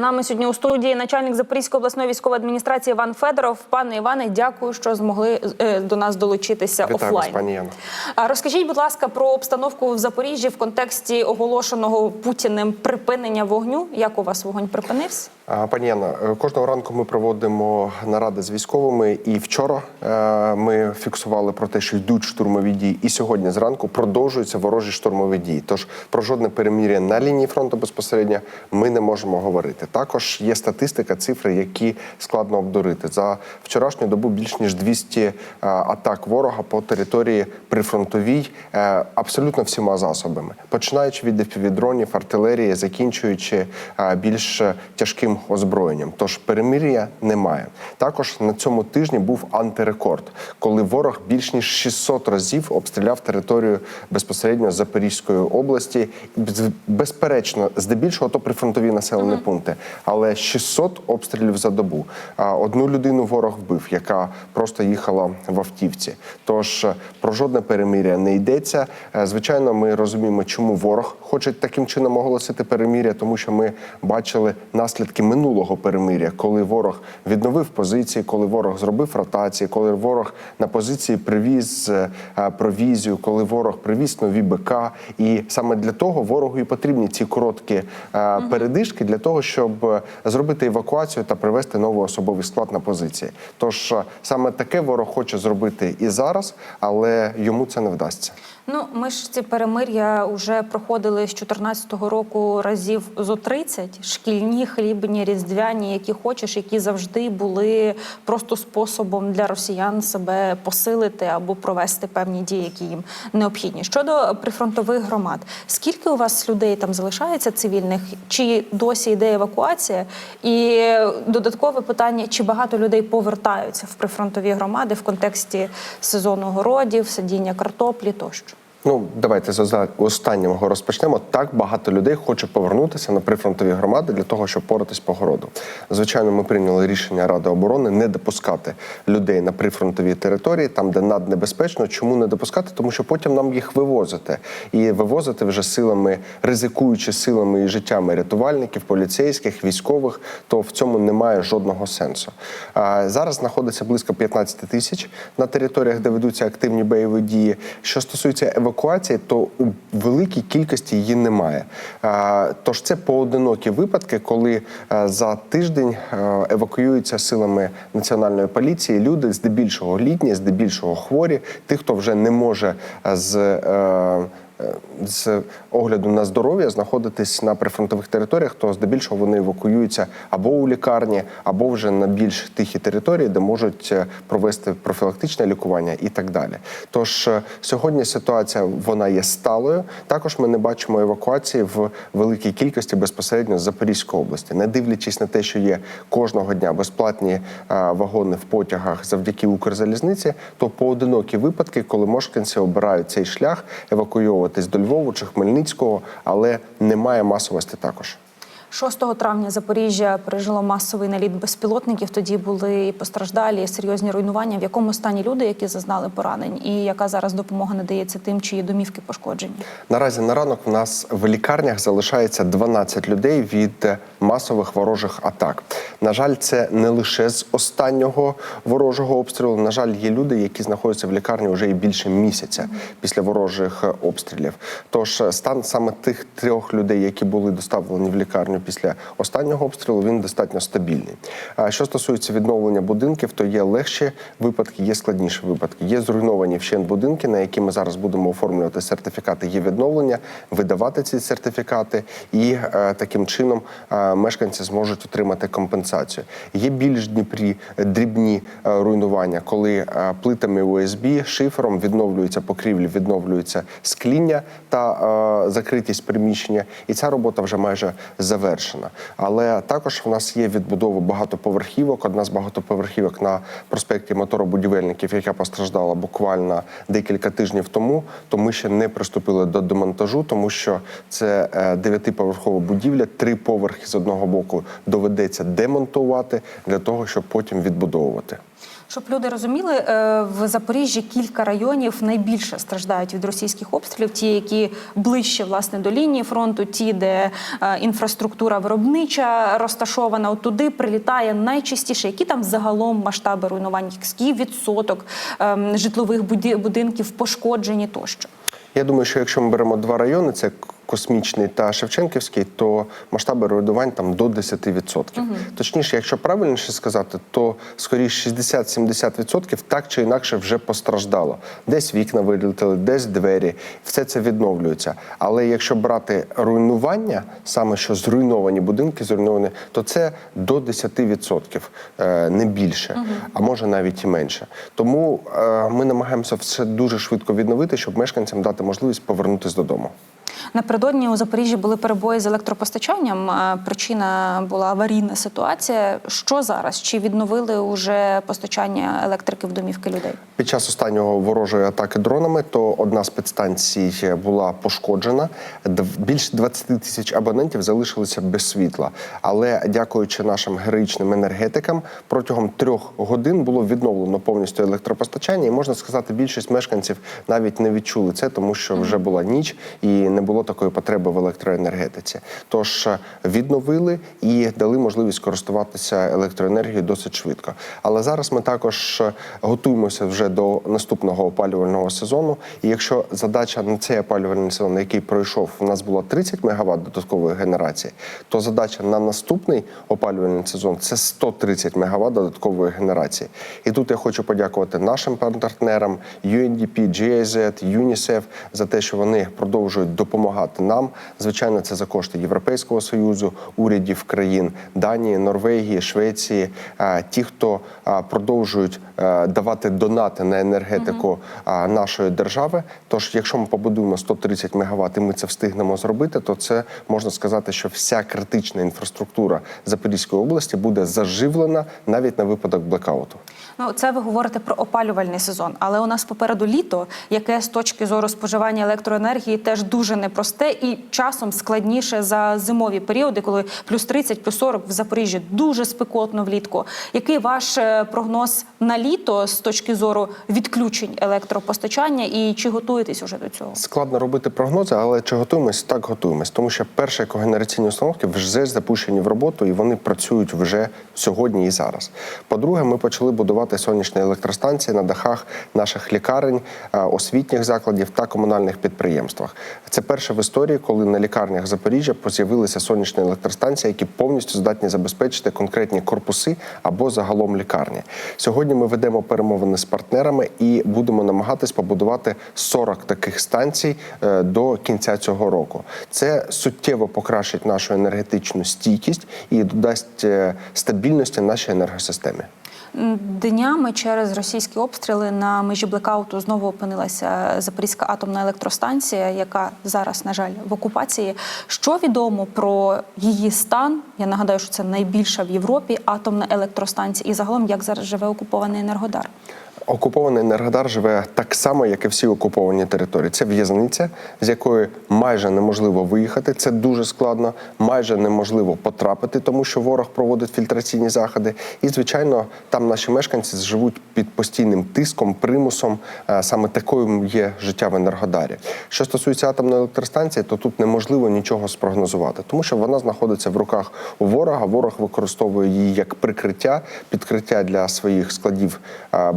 Нами сьогодні у студії начальник Запорізької обласної військової адміністрації Іван Федоров. Пане Іване, дякую, що змогли е, до нас долучитися Вітаю офлайн. пані Яна. Розкажіть, будь ласка, про обстановку в Запоріжжі в контексті оголошеного Путіним припинення вогню. Як у вас вогонь припинився? Пані Яна, е, кожного ранку ми проводимо наради з військовими, і вчора е, ми фіксували про те, що йдуть штурмові дії, і сьогодні зранку продовжуються ворожі штурмові дії. Тож про жодне перемір'я на лінії фронту безпосередньо ми не можемо говорити. Також є статистика, цифри, які складно обдурити. За вчорашню добу більш ніж 200 е, атак ворога по території прифронтовій абсолютно всіма засобами, починаючи від FPV-дронів, артилерії, закінчуючи більш тяжким озброєнням. Тож перемир'я немає. Також на цьому тижні був антирекорд, коли ворог більш ніж 600 разів обстріляв територію безпосередньо Запорізької області. Безперечно, здебільшого то прифронтові населені пункти, але 600 обстрілів за добу. Одну людину ворог вбив, яка просто їхала в автівці. Тож е, про жодне перемир'я не йдеться. Е, Звичайно, ми розуміємо, чому ворог хоче таким чином оголосити перемир'я, тому що ми бачили наслідки минулого перемир'я, коли ворог відновив позиції, коли ворог зробив ротації, коли ворог на позиції привіз е, провізію, коли ворог привіз нові БК. І саме для того ворогу і потрібні ці короткі е, передишки для того, щоб е, зробити евакуацію та привести новий особовий склад на позиції. Тож е, саме таке ворог хоче зробити і зараз, але йому це не вдасться. Ну, ми ж ці перемир'я вже проходили з 14-го року разів зо 30. Шкільні, хлібні, різдвяні, які хочеш, які завжди були просто способом для росіян себе посилити або провести певні дії, які їм необхідні. Щодо прифронтових громад, скільки у вас людей там залишається цивільних? Чи досі йде евакуація? І додаткове питання: чи багато людей повертаються в прифронтові громади в контексті сезону городів, садіння картоплі тощо? Ну, давайте з оста- останнього розпочнемо. Так багато людей хоче повернутися на прифронтові громади для того, щоб поратись по городу. Звичайно, ми прийняли рішення Ради оборони не допускати людей на прифронтові території, там де наднебезпечно. Чому не допускати? Тому що потім нам їх вивозити і вивозити вже силами, ризикуючи силами і життями рятувальників, поліцейських, військових, то в цьому немає жодного сенсу. А, Зараз знаходиться близько 15 тисяч на територіях, де ведуться активні бойові дії. Що стосується евакуації, то у великій кількості її немає. Тож це поодинокі випадки, коли е, за тиждень е, евакуюються силами національної поліції люди, здебільшого літні, здебільшого хворі, тих, хто вже не може е, з. Е, з огляду на здоров'я знаходитись на прифронтових територіях, то здебільшого вони евакуюються або у лікарні, або вже на більш тихі території, де можуть е, провести профілактичне лікування і так далі. Тож е, сьогодні ситуація вона є сталою. Також ми не бачимо евакуації в великій кількості безпосередньо з Запорізької області, не дивлячись на те, що є кожного дня безплатні вагони в потягах завдяки Укрзалізниці, то поодинокі випадки, коли мешканці обирають цей шлях, евакуйовуватись до Львову чи Хмельницького, але немає масовості також. 6 травня Запоріжжя пережило масовий наліт безпілотників. Тоді були і постраждалі, і серйозні руйнування. В якому стані люди, які зазнали поранень, і яка зараз допомога надається тим, чиї домівки пошкоджені? Наразі на ранок у нас в лікарнях залишається 12 людей від масових ворожих атак. На жаль, це не лише з останнього ворожого обстрілу. На жаль, є люди, які знаходяться в лікарні вже і більше місяця після ворожих обстрілів. Тож стан саме тих трьох людей, які були доставлені в лікарню після останнього обстрілу, він достатньо стабільний. А Що стосується відновлення будинків, то є легші випадки, є складніші випадки. Є зруйновані вщент будинки, на які ми зараз будемо оформлювати сертифікати. Є відновлення, видавати ці сертифікати, і е, таким чином е, мешканці зможуть отримати компенсацію. Є більш дніпрі дрібні е, руйнування, коли плитами ОСБ, шифером відновлюються покрівлі, відновлюється скління та закритість приміщення, і ця робота вже майже завершена. Але також в нас є відбудова багатоповерхівок. Одна з багатоповерхівок на проспекті моторобудівельників, яка постраждала буквально декілька тижнів тому. То ми ще не приступили до демонтажу, тому що це е, дев'ятиповерхова будівля, три поверхи з одного боку доведеться демонтувати для того, щоб потім відбудовувати. Щоб люди розуміли, е, в Запоріжжі кілька районів найбільше страждають від російських обстрілів. Ті, які ближче власне до лінії фронту, ті, де е, інфраструктура виробнича розташована, от туди прилітає найчастіше. Які там загалом масштаби руйнувань? Який відсоток ем, житлових будинків пошкоджені тощо? Я думаю, що якщо ми беремо два райони, це Космічний та Шевченківський, то масштаби руйнувань там до 10%. Точніше, якщо правильніше сказати, то скоріше 60-70% так чи інакше вже постраждало. Десь вікна вилетіли, десь двері, все це відновлюється. Але якщо брати руйнування, саме що зруйновані будинки, зруйновані, то це до 10%, е, не більше, а може навіть і менше. Тому е, ми намагаємося все дуже швидко відновити, щоб мешканцям дати можливість повернутися додому. Напередодні у Запоріжжі були перебої з електропостачанням. Е, Причина була аварійна ситуація. Що зараз? Чи відновили уже постачання електрики в домівки людей? Під час останнього ворожої атаки дронами, то одна з підстанцій була пошкоджена. Більше 20 тисяч абонентів залишилися без світла. Але дякуючи нашим героїчним енергетикам, протягом трьох годин було відновлено повністю електропостачання. І можна сказати, більшість мешканців навіть не відчули це, тому що вже була ніч і не було такої потреби в електроенергетиці. Тож е, відновили і дали можливість користуватися електроенергією досить швидко. Але зараз ми також е, готуємося вже до наступного опалювального сезону. І якщо задача на цей опалювальний сезон, який пройшов, у нас було 30 МВт додаткової генерації, то задача на наступний опалювальний сезон це 130 МВт додаткової генерації. І тут я хочу подякувати нашим партнерам UNDP, GIZ, UNICEF за те, що вони продовжують допомагати нам. Звичайно, це за кошти Європейського союзу, урядів країн Данії, Норвегії, Швеції. Ті, хто продовжують е, давати донати на енергетику нашої держави. Тож, якщо ми побудуємо 130 МВт і ми це встигнемо зробити, то це можна сказати, що вся критична інфраструктура Запорізької області буде заживлена навіть на випадок блекауту. Ну, це ви говорите про опалювальний сезон, але у нас попереду літо, яке з точки зору споживання електроенергії теж дуже непросте і часом складніше за зимові періоди, коли плюс 30, плюс 40 в Запоріжжі дуже спекотно влітку. Який ваш е, прогноз на літо з точки зору відключень електропостачання і чи готуєтесь уже до цього? Складно робити прогнози, але чи готуємось? Так готуємось. Тому що перші когенераційні установки вже запущені в роботу і вони працюють вже сьогодні і зараз. По-друге, ми почали будувати сонячні електростанції на дахах наших лікарень, е, освітніх закладів та комунальних підприємствах. Це перше в історії, коли на лікарнях Запоріжжя з'явилися сонячні електростанції, які повністю здатні забезпечити конкретні корпуси або загалом лікарні. Сьогодні ми ведемо перемовини з партнерами і будемо намагатись побудувати 40 таких станцій е, до кінця цього року. Це суттєво покращить нашу енергетичну стійкість і додасть е, стабільності нашій енергосистемі. Днями через російські обстріли на межі блекауту знову опинилася Запорізька атомна електростанція, яка зараз, на жаль, в окупації. Що відомо про її стан? Я нагадаю, що це найбільша в Європі атомна електростанція, і загалом як зараз живе окупований енергодар. Окупований Енергодар живе так само, як і всі окуповані території. Це в'язниця, з якої майже неможливо виїхати. Це дуже складно, майже неможливо потрапити, тому що ворог проводить фільтраційні заходи. І, звичайно, там наші мешканці живуть під постійним тиском, примусом. Е, Саме такою є життя в Енергодарі. Що стосується атомної електростанції, то тут неможливо нічого спрогнозувати, тому що вона знаходиться в руках у ворога. Ворог використовує її як прикриття, підкриття для своїх складів е,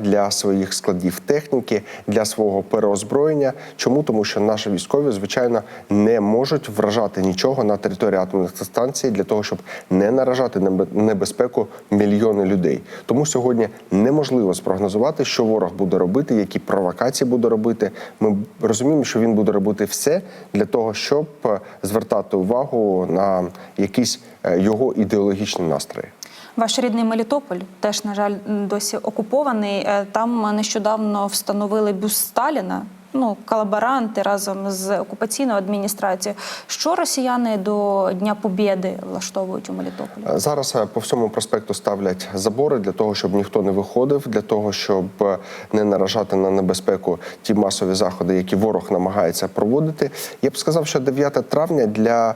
Для своїх складів техніки, для свого переозброєння. Чому? Тому що наші військові, звичайно, не можуть вражати нічого на території атомних станцій для того, щоб не наражати на небезпеку мільйони людей. Тому сьогодні неможливо спрогнозувати, що ворог буде робити, які провокації буде робити. Ми розуміємо, що він буде робити все для того, щоб е, звертати увагу на якісь е, його ідеологічні настрої. Ваш рідний Мелітополь теж, на жаль, досі окупований. Е, Там нещодавно встановили бюст Сталіна. Ну, колаборанти разом з окупаційною адміністрацією. Що росіяни до Дня Побєди влаштовують у Мелітополі? Е, Зараз е, по всьому проспекту ставлять забори для того, щоб ніхто не виходив, для того, щоб не наражати на небезпеку ті масові заходи, які ворог намагається проводити. Я б сказав, що 9 травня для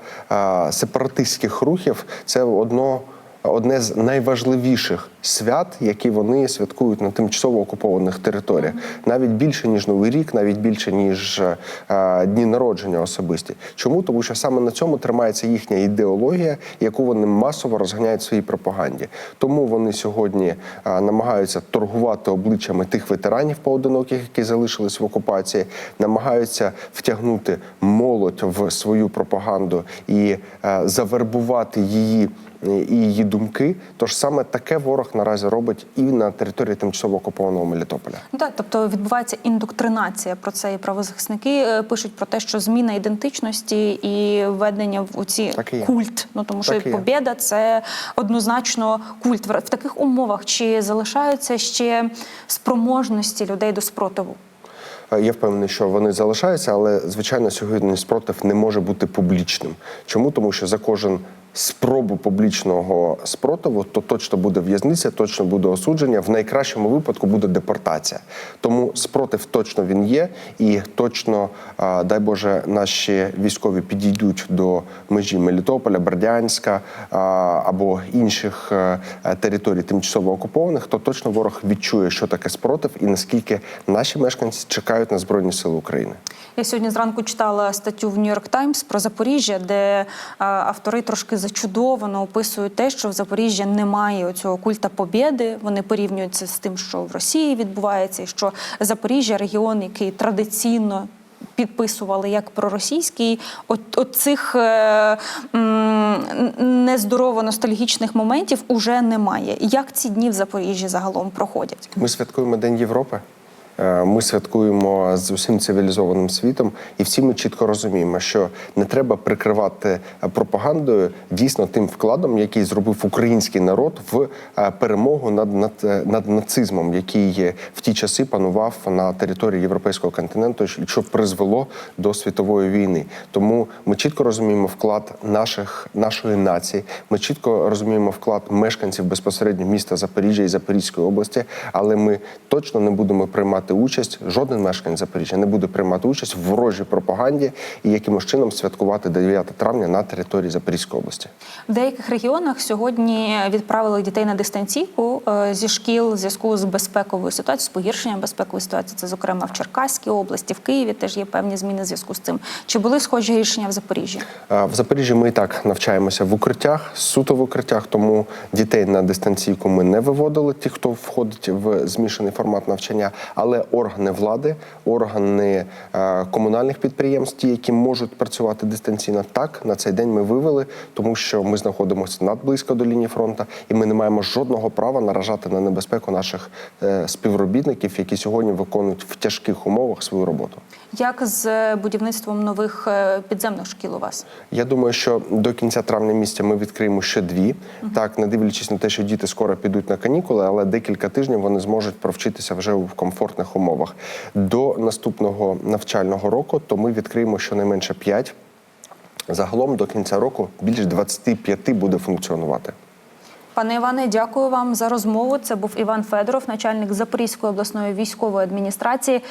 сепаратистських рухів це одно. Одне з найважливіших свят, які вони святкують на тимчасово окупованих територіях, навіть більше ніж Новий рік, навіть більше ніж е, дні народження особисті. Чому? Тому що саме на цьому тримається їхня ідеологія, яку вони масово розганяють в своїй пропаганді. Тому вони сьогодні е, намагаються торгувати обличчями тих ветеранів поодиноких, які залишились в окупації, намагаються втягнути молодь в свою пропаганду і е, завербувати її і її думки. Тож саме таке ворог наразі робить і на території тимчасово окупованого Мелітополя. Ну так, тобто відбувається індоктринація про це, і правозахисники е, пишуть про те, що зміна ідентичності і введення в ці Так і є. культ. Ну тому що Так побєда це однозначно культ. В в таких умовах чи залишаються ще спроможності людей до спротиву? Е, Я впевнений, що вони залишаються, але звичайно сьогодні спротив не може бути публічним. Чому? Тому що за кожен спробу публічного спротиву, то точно буде в'язниця, точно буде осудження. В найкращому випадку буде депортація. Тому спротив точно він є, і точно, дай Боже, наші військові підійдуть до межі Мелітополя, Бердянська або інших е, територій тимчасово окупованих, то точно ворог відчує, що таке спротив, і наскільки наші мешканці чекають на збройні сили України. Я сьогодні зранку читала статтю в Нью-Йорк Таймс про Запоріжжя, де автори трошки зачудовано описують те, що в Запоріжжі немає цього культа побєди. Вони порівнюють це з тим, що в Росії відбувається, і що Запоріжжя регіон, який традиційно. Підписували як проросійський, от, цих е, нездорово ностальгічних моментів уже немає. Як ці дні в Запоріжжі загалом проходять? Ми святкуємо День Європи. Е, Ми святкуємо з усім цивілізованим світом, і всі ми чітко розуміємо, що не треба прикривати е, пропагандою дійсно тим вкладом, який зробив український народ в е, перемогу над, над, над нацизмом, який в ті часи панував на території європейського континенту, що призвело до світової війни. Тому ми чітко розуміємо вклад наших нашої нації. Ми чітко розуміємо вклад мешканців безпосередньо міста Запоріжжя і Запорізької області, але ми точно не будемо приймати участь. Жоден мешканець Запоріжжя не буде приймати участь в ворожій пропаганді і якимось чином святкувати 9 травня на території Запорізької області. В деяких регіонах сьогодні відправили дітей на дистанційку е, зі шкіл в зв'язку з безпековою ситуацією, з погіршенням безпекової ситуації. Це, зокрема, в Черкаській області, в Києві теж є певні зміни в зв'язку з цим. Чи були схожі рішення в Запоріжжі? Е, В Запоріжжі ми і так навчаємося в укриттях, суто в укриттях, тому дітей на дистанційку ми не виводили, ті, хто входить в змішаний формат навчання, але органи влади, органи е, комунальних підприємств, які можуть працювати дистанційно, так на цей день ми вивели, тому що ми знаходимося надблизько до лінії фронту, і ми не маємо жодного права наражати на небезпеку наших е, співробітників, які сьогодні виконують в тяжких умовах свою роботу. Як з будівництвом нових е, підземних шкіл у вас? Я думаю, що до кінця травня місяця ми відкриємо ще дві. Так, не дивлячись на те, що діти скоро підуть на канікули, але декілька тижнів вони зможуть провчитися вже в комфортних умовах. До наступного навчального року то ми відкриємо щонайменше п'ять. Загалом до кінця року більш 25 буде функціонувати. Пане Іване, дякую вам за розмову. Це був Іван Федоров, начальник Запорізької обласної військової адміністрації.